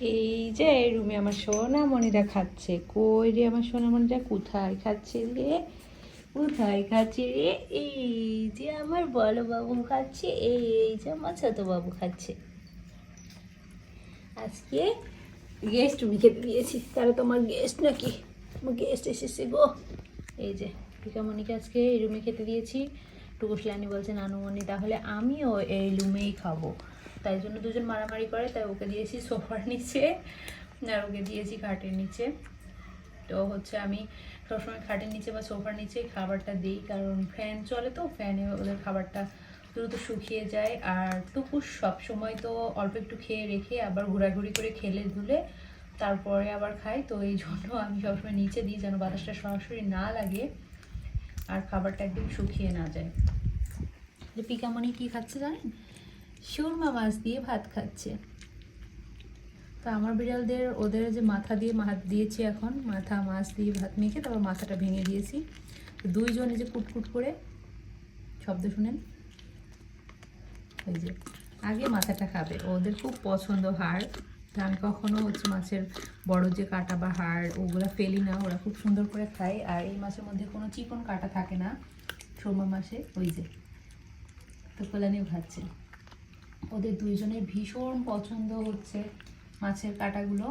এই যে এই রুমে আমার সোনামণিরা খাচ্ছে। কই রে আমার সোনামণিরা? কোথায় খাচ্ছে রে? কোথায় খাচ্ছে রে? এই যে আমার বড় বাবু খাচ্ছে, এই যে আমার ছোট বাবু খাচ্ছে। আজকে গেস্ট রুমে খেতে দিয়েছি। তারা তোমার গেস্ট নাকি? আমার গেস্ট এসেছে গো। এই যে টিকামণিকে আজকে এই রুমে খেতে দিয়েছি। টুকুসলানি বলছে, নানুমণি, তাহলে আমিও এই রুমেই খাব। তাই জন্য দুজন মারামারি করে, তাই ওকে দিয়েছি সোফার নিচে, আর ওকে দিয়েছি খাটের নিচে। তো হচ্ছে আমি সবসময় খাটের নিচে বা সোফার নিচে খাবারটা দিই, কারণ ফ্যান চলে তো, ফ্যানে ওদের খাবারটা দ্রুত শুকিয়ে যায়। আর টুকুস সময় তো অল্প একটু খেয়ে রেখে আবার ঘোরাঘুরি করে খেলে ধুলে তারপরে আবার খাই। তো এই জন্য আমি সবসময় নিচে দিই যেন বাতাসটা সরাসরি না লাগে আর খাবারটা একদম শুকিয়ে না যায়। যে পিকামণি কী খাচ্ছে জানেন? সুরমা মাছ দিয়ে ভাত খাচ্ছে। তো আমার বিড়ালদের, ওদের যে মাথা দিয়ে ভাত দিয়েছি এখন, মাথা মাছ দিয়ে ভাত মেখে তারপর মাথাটা ভেঙে দিয়েছি। দুইজন যে কুটকুট করে, শব্দ শুনেন। এই যে, আগে মাথাটা খাবে। ওদের খুব পছন্দ হাড়। তা আমি হচ্ছে মাছের বড় যে কাটা বা হাড়, ওগুলো ফেলি না। ওরা খুব সুন্দর করে খায়। আর এই মাছের মধ্যে কোনো চিকন কাটা থাকে না। সোমা মাসে ওই যে তো কল্যাণীও খাচ্ছে। ওদের দুইজনের ভীষণ পছন্দ হচ্ছে মাছের কাটাগুলো।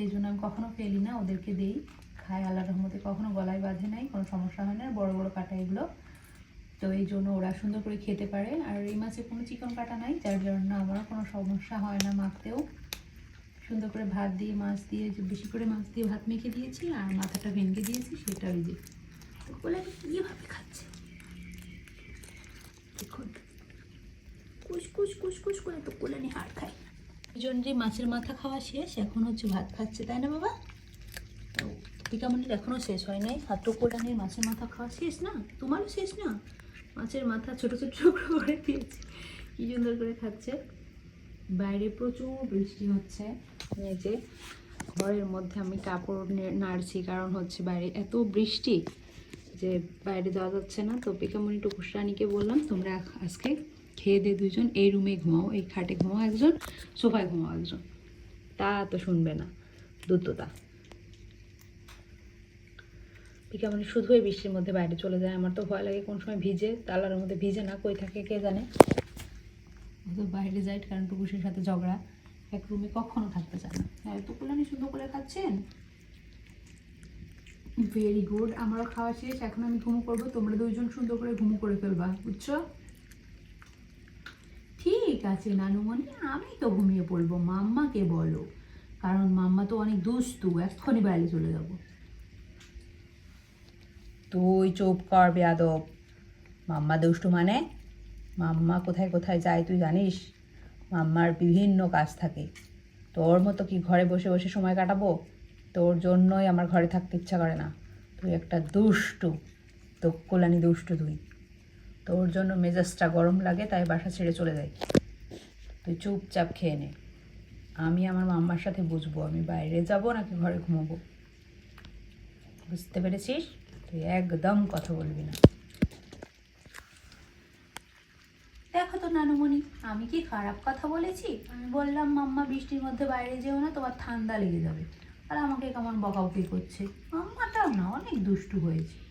এই জন্য আমি কখনো ফেলি না, ওদেরকে দেই খায় আল্লাহ রহমতে কখনো গলায় বাঁধে নাই, কোনো সমস্যা হয় না, বড় বড় কাটা এগুলো। তো এই জন্য ওরা সুন্দর করে খেতে পারে। আর এই মাছে কোনো চিকন কাটা নাই, যার জন্য আমারও কোনো সমস্যা হয় না মাখতেও। সুন্দর করে ভাত দিয়ে, মাছ দিয়ে বেশি করে মাছ দিয়ে ভাত মেখে দিয়েছি, আর মাথাটা ভেঙে দিয়েছি, সেটা ওই যে তো বলে কীভাবে খাচ্ছে। কুচ কুচ করে তো কোলানি হাড় খায় যে মাছের মাথা খাওয়া শেষ, এখন হচ্ছে ভাত খাচ্ছে, তাই না বাবা? টিকামণির এখনও শেষ হয় নাই হাত কোলানির মাছের মাথা খাওয়া শেষ না? তোমারও শেষ না? মাছের মাথা ছোট ছোট টুকরো করে দিয়েছে। কি সুন্দর করে খাচ্ছে। বাইরে প্রচুর বৃষ্টি হচ্ছে। যে ঘরের মধ্যে আমি কাপড় নাড়ছি, কারণ হচ্ছে বাইরে এত বৃষ্টি যে বাইরে দেওয়া যাচ্ছে না। তো পিকামণি টুকুস রানীকে বললাম, তোমরা আজকে খেয়ে দিয়ে দুজন এই রুমে ঘুমাও, এই খাটে ঘুমাও একজন, সোফায় ঘুমাও একজন। তা তো শুনবে না দুটোটা পিকামণি শুধু এই বৃষ্টির মধ্যে বাইরে চলে যায়, আমার তো ভয় লাগে কোন সময় ভিজে, তালার মধ্যে ভিজে না, কই থাকে কে জানে। ও তো বাইরে যায় কারণ টুকুসের সাথে ঝগড়া, এক রুমে কখনো থাকতে চায় না। হ্যাঁ টুকুলানি সুন্দর করে খাচ্ছেন? ভেরি গুড আমারও খাওয়া শেষ, এখন আমি ঘুমো করব, তোমরা দুইজন সুন্দর করে ঘুমো করে ফেলবা, বুঝছ? আছে নানুমণি আমি তো ঘুমিয়ে পড়ব, মাম্মাকে বলো। কারণ মাম্মা তো অনেক দুস্তু এক্ষুনি বাইরে চলে যাব। তুই চুপ কর বেয়াদব। মাম্মা দুষ্টু মানে? মাম্মা কোথায় কোথায় যায় তুই জানিস? মাম্মার বিভিন্ন কাজ থাকে। তোর মতো কি ঘরে বসে বসে সময় কাটাবো? তোর জন্যই আমার ঘরে থাকতে ইচ্ছা করে না। তুই একটা দুষ্টু তো কোলানি দুষ্টু তুই। তোর জন্য মেজাজটা গরম লাগে, তাই বাসা ছেড়ে চলে যাই। তুই চুপচাপ খেয়ে নে। আমি আমার মাম্মার সাথে বুঝব, আমি বাইরে যাব নাকি ঘরে ঘুমাবো? বুঝতে পেরেছিস? তুই একদম কথা বলবি না। দেখো তো নানুমণি, আমি কি খারাপ কথা বলেছি? আমি বললাম, মাম্মা, বৃষ্টির মধ্যে বাইরে যেও না, তোমার ঠান্ডা লেগে যাবে। আর আমাকে কেমন বকাবকি করছে? মাম্মাটাও না, অনেক দুষ্টু হয়েছে।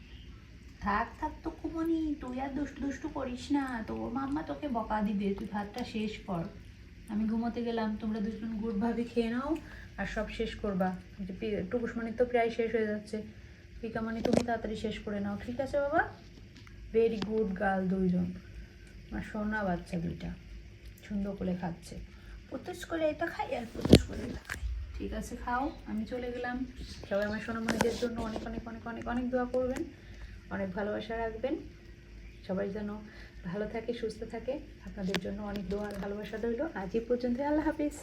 থাক থাক, তো কুমনি, তুই আর দুষ্টু দুষ্টু করিস না। তোর মাম্মা তোকে বকা দিবে, তুই ভাতটা শেষ কর। আমি ঘুমোতে গেলাম, তোমরা দুজন গুড়ভাবে খেয়ে নাও, আর সব শেষ করবা। যে পি- টুকুসমানি তো প্রায় শেষ হয়ে যাচ্ছে। পিকামানি তুমি তাড়াতাড়ি শেষ করে নাও, ঠিক আছে বাবা? ভেরি গুড গার্ল দুইজন। আমার সোনা বাচ্চা দুইটা। সুন্দর করে খাচ্ছে। পুতুস করে এটা খাই আর পুতুস করে এটা খাই। ঠিক আছে, খাও। আমি চলে গেলাম। সবাই আমার সোনামণিদের জন্য অনেক অনেক অনেক অনেক অনেক দোয়া করবেন। অনেক ভালোবাসা রাখবেন। সবাই যেন ভালো থাকে, সুস্থ থাকে। আপনাদের জন্য অনেক দোয়ার ভালোবাসা রইল। আজ এই পর্যন্ত আল্লাহ হাফিজ।